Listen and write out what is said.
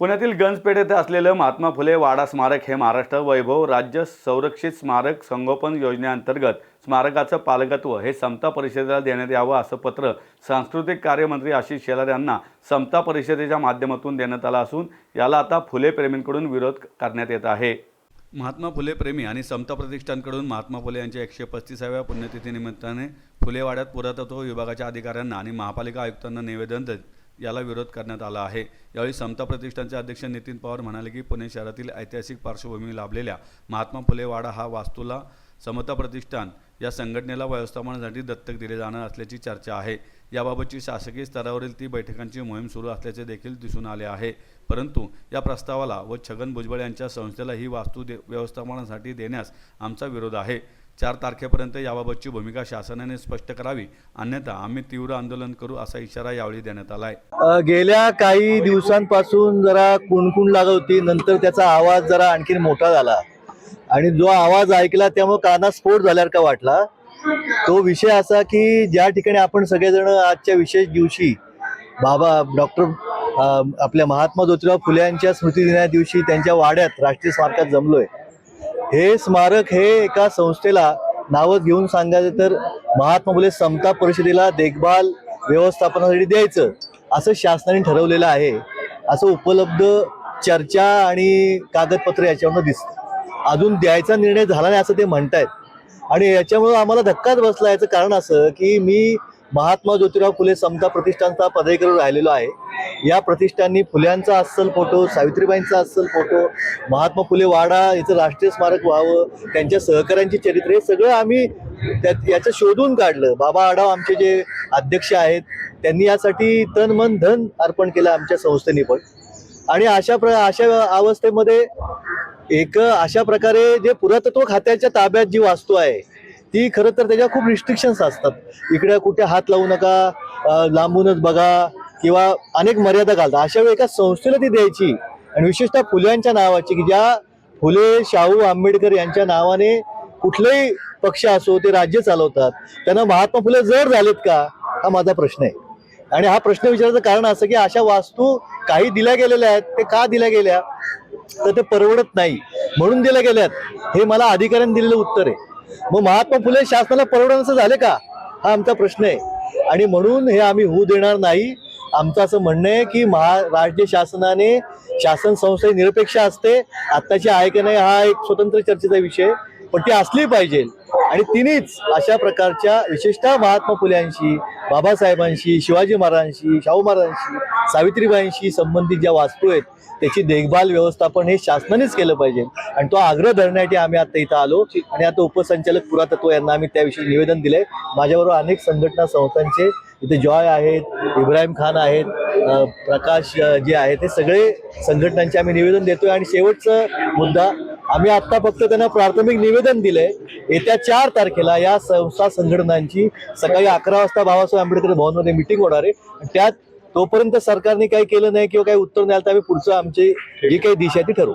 पुण्यातील गंजपेठ येथे असलेलं महात्मा फुले वाडा स्मारक हे महाराष्ट्र वैभव राज्य संरक्षित स्मारक संगोपन योजनेअंतर्गत स्मारकाचं पालकत्व हे समता परिषदेला देण्यात यावं असं पत्र सांस्कृतिक कार्यमंत्री आशिष शेलार यांना समता परिषदेच्या माध्यमातून देण्यात आलं असून याला आता फुले प्रेमींकडून विरोध करण्यात येत आहे. महात्मा फुले प्रेमी आणि समता प्रतिष्ठानकडून महात्मा फुले यांच्या एकशे पस्तीसाव्या पुण्यतिथीनिमित्ताने फुलेवाड्यात पुरातत्व विभागाच्या अधिकाऱ्यांना आणि महापालिका आयुक्तांना निवेदन देत याला विरोध करण्यात आला आहे. यावेळी समता प्रतिष्ठानचे अध्यक्ष नितीन पवार म्हणाले की पुणे शहरातील ऐतिहासिक पार्श्वभूमी लाभलेल्या महात्मा फुले वाडा हा वास्तूला समता प्रतिष्ठान या संघटनेला व्यवस्थापनासाठी दत्तक दिले जाणार असल्याची चर्चा आहे. याबाबतची शासकीय स्तरावरील ती बैठकांची मोहीम सुरू असल्याचे देखील दिसून आले आहे. परंतु या प्रस्तावाला व छगन भुजबळ यांच्या संस्थेला ही वास्तू दे व्यवस्थापनासाठी देण्यास आमचा विरोध आहे. चार तारखेपर्यंत याबाबतची भूमिका शासनाने स्पष्ट करावी. अन्यथा आम्ही तीव्र आंदोलन करू असा इशारा यावेळी देण्यात आला आहे गेल्या काही दिवसांपासून जरा कुणकुण लागत होती. नंतर त्याचा आवाज जरा आणखीन मोठा झाला. आणि जो आवाज ऐकला त्यामुळे कानात स्फोट झाल्यासारखा वाटला. तो विषय असा की ज्या ठिकाणी आपण सगळेजण आजच्या विशेष दिवशी बाबा डॉक्टर आपल्या महात्मा ज्योतिराव फुले यांच्या स्मृतिदिना दिवशी त्यांच्या वाड्यात राष्ट्रीय स्मारकात जमलोय. हे स्मारक हे एका संस्थेला नावं घेऊन सांगायचं तर महात्मा फुले समता परिषदेला देखभाल व्यवस्थापनासाठी द्यायचं असं शासनाने ठरवलेलं आहे. असं उपलब्ध चर्चा आणि कागदपत्र याच्यावरनं दिसतं. अजून द्यायचा निर्णय झाला नाही असं ते म्हणतायत. आणि याच्यामुळं आम्हाला धक्काच बसला. याचं कारण असं की मी महात्मा ज्योतिराव फुले समता प्रतिष्ठानचा पदाधिकारी राहिलेलो आहे. या प्रतिष्ठाननी फुल्यांचा अस्सल फोटो सावित्रीबाईंचा अस्सल फोटो महात्मा फुले वाडा याचं राष्ट्रीय स्मारक व्हावं त्यांच्या सहकाऱ्यांची चरित्र हे सगळं आम्ही त्यात याचं शोधून काढलं. बाबा आढाव आमचे जे अध्यक्ष आहेत त्यांनी यासाठी तन मन धन अर्पण केलं आमच्या संस्थेने पण. आणि अशा प्र अशा अवस्थेमध्ये एक अशा प्रकारे जे पुरातत्व खात्याच्या ताब्यात जी वास्तू आहे ती खरं तर त्याच्या खूप रिस्ट्रिक्शन्स असतात. इकडे कुठे हात लावू नका लांबूनच बघा किंवा अनेक मर्यादा घालतात अशा वेळी एका संस्थेला ती द्यायची. आणि विशेषतः फुल्यांच्या नावाची की ज्या फुले शाहू आंबेडकर यांच्या नावाने कुठलेही पक्ष असो ते राज्य चालवतात. त्यांना महात्मा फुले जर झालेत का हा माझा प्रश्न आहे. आणि हा प्रश्न विचारायचं कारण असं की अशा वास्तू काही दिल्या गेलेल्या आहेत ते का दिल्या गेल्या? तर ते परवडत नाही. म्हणून दिल्या गेल्यात. हे मला अधिकाऱ्यांनी दिलेलं उत्तर आहे. मग महात्मा फुले शासनाला परवडण्याचं झाले का? हा आमचा प्रश्न आहे. आणि म्हणून हे आम्ही होऊ देणार नाही. आमचं असं म्हणणं आहे की महा राज्य शासनाने शासन संस्था निरपेक्ष असते. आत्ताची आहे की नाही हा एक स्वतंत्र चर्चेचा विषय पण ती असली पाहिजे. आणि तिनेच अशा प्रकारच्या विशेषतः महात्मा फुल्यांशी बाबासाहेबांशी शिवाजी महाराजांशी शाहू महाराजांशी सावित्रीबाईंशी संबंधित ज्या वास्तू आहेत त्याची देखभाल व्यवस्थापन हे शासनानेच केलं पाहिजे. आणि तो आग्रह धरण्यासाठी आम्ही आता इथं आलो आणि आता उपसंचालक पुरातत्व यांना आम्ही त्याविषयी निवेदन दिले माझ्याबरोबर अनेक संघटना संस्थांचे इथे जॉय आहेत इब्राहिम खान आहेत प्रकाश जे आहेत हे सगळे संघटनांचे आम्ही निवेदन देतोय. आणि शेवटचा मुद्दा आम्ही आत्ता फक्त त्यांना प्राथमिक निवेदन दिलंय. येत्या चार तारखेला या संस्था संघटनांची सकाळी अकरा वाजता बाबासाहेब आंबेडकर भवनमध्ये मिटिंग होणार आहे. आणि त्यात तोपर्यंत सरकारने काही केलं नाही किंवा काही उत्तर नाही आलं तर आम्ही पुढचं आमची जी काही दिशा ती ठरवू.